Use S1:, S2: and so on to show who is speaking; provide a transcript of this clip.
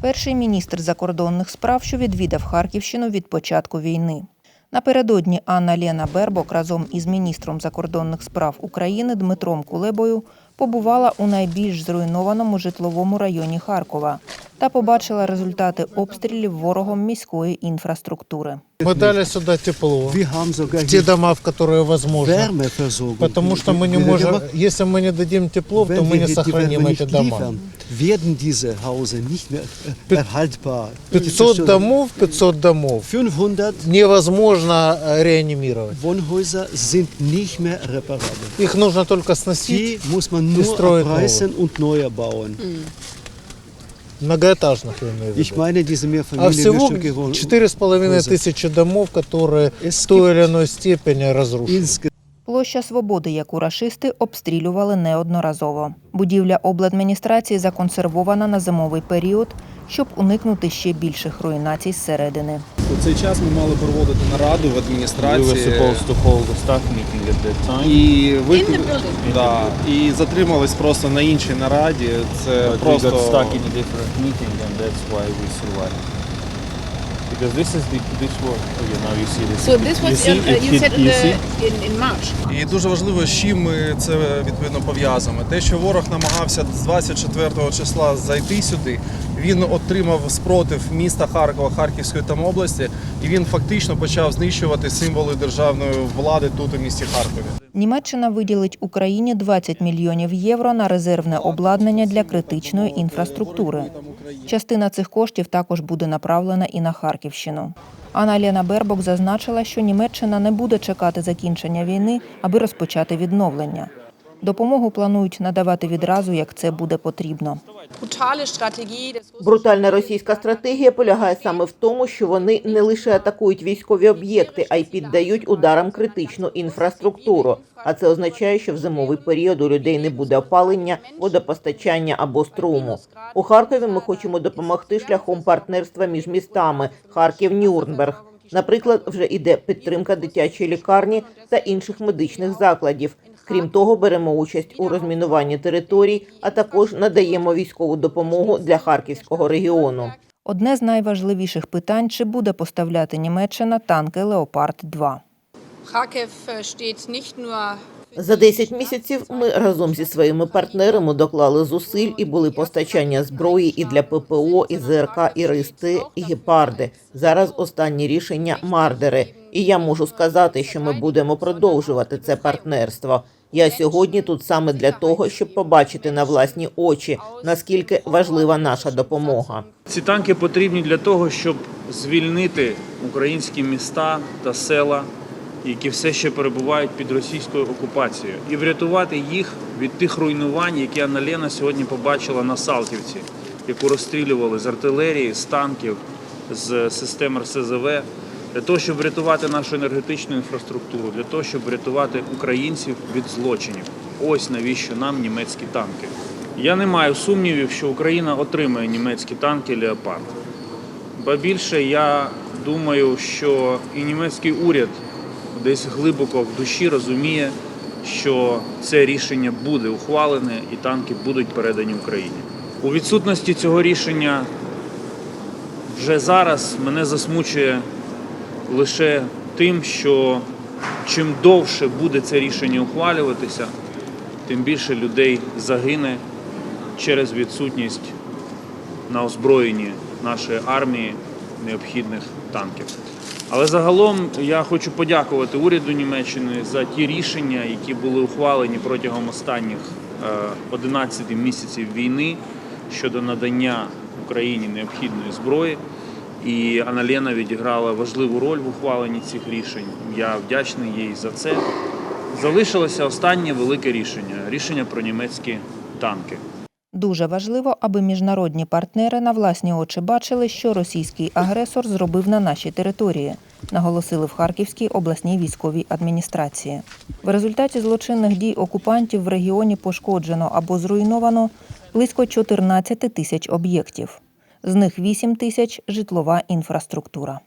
S1: перший міністр закордонних справ, що відвідав Харківщину від початку війни. Напередодні Анна Лена Бербок разом із міністром закордонних справ України Дмитром Кулебою побувала у найбільш зруйнованому житловому районі Харкова та побачила результати обстрілів ворогом міської інфраструктури.
S2: Мы дали сюда тепло,
S3: Wir haben sogar
S2: в те
S3: hier
S2: дома, в которые возможно.
S3: Wärmeversorgung.
S2: Потому что мы не
S3: Wir- wir-
S2: можем, если мы не дадим тепло, то
S3: Wenn
S2: мы
S3: wir
S2: не
S3: hier die
S2: сохраним
S3: Wärme
S2: эти
S3: nicht
S2: дома.
S3: liefern, werden diese Häuser nicht mehr äh, erhaltbar.
S2: 500 домов, 500 домов
S3: 500
S2: невозможно э, реанимировать.
S3: Wohnhäuser sind nicht mehr reparabel.
S2: Их нужно только сносить,
S3: Die muss man
S2: многоэтажных я имею в
S3: Ich
S2: виду.
S3: meine, diese
S2: А всего
S3: Mehrfamilienstücke wurden
S2: 4,5 тысячи домов, которые в той или иной степени разрушены.
S3: insgesamt
S1: Площа Свободи, яку рашисти обстрілювали неодноразово. Будівля обладміністрації законсервована на зимовий період, щоб уникнути ще більших руйнацій зсередини.
S4: У цей час ми мали проводити нараду в
S5: We were
S4: адміністрації
S5: supposed to hold a staff meeting at that time.
S4: і ви да, і затримались просто на іншій нараді. Це
S5: But we
S4: просто
S5: got stuck in a different meeting and that's why we survived. Because this is the this was okay now you see this.
S6: So this
S5: you
S6: was
S5: see,
S6: uh, you
S5: hit-
S6: said
S5: you
S6: the, in, in March.
S4: і дуже важливо, з чим ми це відповідно пов'язуємо. Те, що ворог намагався з 24 числа зайти сюди, він отримав спротив міста Харкова, Харківської там області, і він фактично почав знищувати символи державної влади тут у місті Харкові.
S1: Німеччина виділить Україні 20 мільйонів євро на резервне обладнання для критичної інфраструктури. Частина цих коштів також буде направлена і на Харківщину. Анна Лена Бербок зазначила, що Німеччина не буде чекати закінчення війни, аби розпочати відновлення. Допомогу планують надавати відразу, як це буде потрібно.
S7: Брутальна російська стратегія полягає саме в тому, що вони не лише атакують військові об'єкти, а й піддають ударам критичну інфраструктуру. А це означає, що в зимовий період у людей не буде опалення, водопостачання або струму. У Харкові ми хочемо допомогти шляхом партнерства між містами Харків Нюрнберг. Наприклад, вже іде підтримка дитячої лікарні та інших медичних закладів. Крім того, беремо участь у розмінуванні територій, а також надаємо військову допомогу для харківського регіону.
S1: Одне з найважливіших питань чи буде поставляти Німеччина танки Леопард 2
S6: Kharkiv äh, steht nicht nur
S7: За 10 місяців ми разом зі своїми партнерами доклали зусиль і були постачання зброї і для ППО, і ЗРК, і РИСТи, і гепарди. Зараз останні рішення мардери. І я можу сказати, що ми будемо продовжувати це партнерство. Я сьогодні тут саме для того, щоб побачити на власні очі, наскільки важлива наша допомога.
S5: Ці танки потрібні для того, щоб звільнити українські міста та села, які все ще перебувають під російською окупацією, і врятувати їх від тих руйнувань, які Анна сьогодні побачила на Салтівці, яку розстрілювали з артилерії, з танків, з систем РСЗВ, для того, щоб врятувати нашу енергетичну інфраструктуру, для того, щоб врятувати українців від злочинів. Ось навіщо нам німецькі танки. Я не маю сумнівів, що Україна отримає німецькі танки Леопард. Ба більше я думаю, що і німецький уряд десь глибоко в душі розуміє, що це рішення буде ухвалене і танки будуть передані Україні. У відсутності цього рішення вже зараз мене засмучує лише тим, що чим довше буде це рішення ухвалюватися, тим більше людей загине через відсутність на озброєнні нашої армії необхідних танків. Але загалом я хочу подякувати уряду Німеччини за ті рішення, які були ухвалені протягом останніх е, 11 місяців війни щодо надання Україні необхідної зброї. І Анна Лена відіграла важливу роль в ухваленні цих рішень. Я вдячний їй за це. Залишилося останнє велике рішення рішення про німецькі танки.
S1: Дуже важливо, аби міжнародні партнери на власні очі бачили, що російський агресор зробив на нашій території, наголосили в Харківській обласній військовій адміністрації. В результаті злочинних дій окупантів в регіоні пошкоджено або зруйновано близько 14 тисяч об'єктів. З них 8 тисяч житлова інфраструктура.